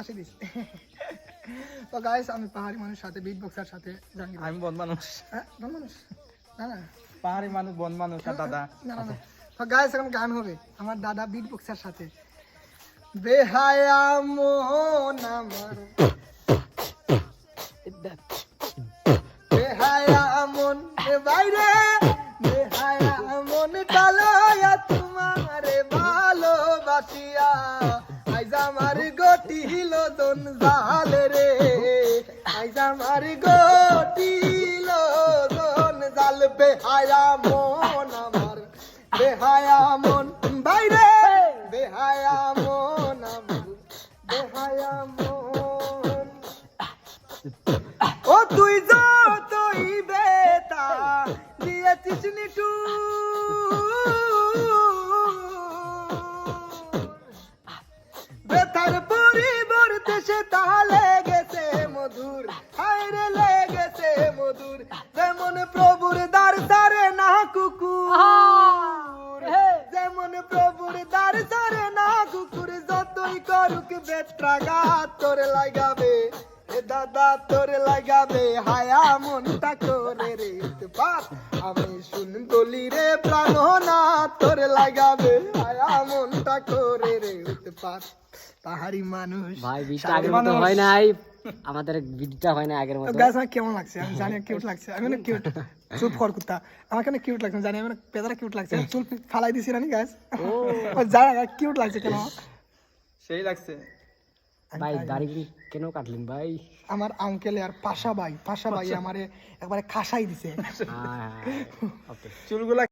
আসি দিস। তো গাইস আমি পাহাড়ি মানুষ সাথে বিট বক্সার সাথে জাঙ্গি আমি বন মানুষ। হ্যাঁ কোন মানুষ? না না। পাহাড়ি মানুষ বন মানুষ আর দাদা না না না। তো গাইস এখন গান হবে। আমার দাদা বিট বক্সার সাথে। বেহায়া মোহন আমার। বেহায়া মন বাইরে। লোদন জাল রে। আইজ আমার গোটি লোদন জাল, বেহায়া মন আমার, বেহায়া মন। বাইরে, বেহায়া মন আমার, বেহায়া মন। ও তুই যতই সে তা লেগেছে মধুর হায়রে লেগেছে মধুর যেমন প্রভুর দ্বার সারে না কুকুর যেমন প্রভুর দ্বার সারে না কুকুর যতই করুক বেত্রাগা তোর লাগাবে দাদা তোর লাগাবে হায়া মনটা করে রে পাপ আমি শুন বলি রে প্রাণনা তোর লাগাবে হায়া মনটা করে রে পাহাড়ি মানুষ। ভাই বিটটা আগের মতো হয় নাই। আমাদের বিটটা হয় না আগের মতো। গাছ আমার কেমন লাগছে? আমি জানি কিউট লাগছে। আমি অনেক কিউট চুপ কর কুত্তা। আমাকে অনেক কিউট লাগছে? জানি আমি পেদারা কিউট লাগছে। চুল ফালাই দিছি না গাছ ও। জানা কিউট লাগছে কেন? সেই লাগছে। ভাই দাড়ি কেন কাটলেন ভাই? আমার আঙ্কেল আর পাশা ভাই। পাশা ভাই আমারে একবারে খাসাই দিছে। ওকে চুলগুলা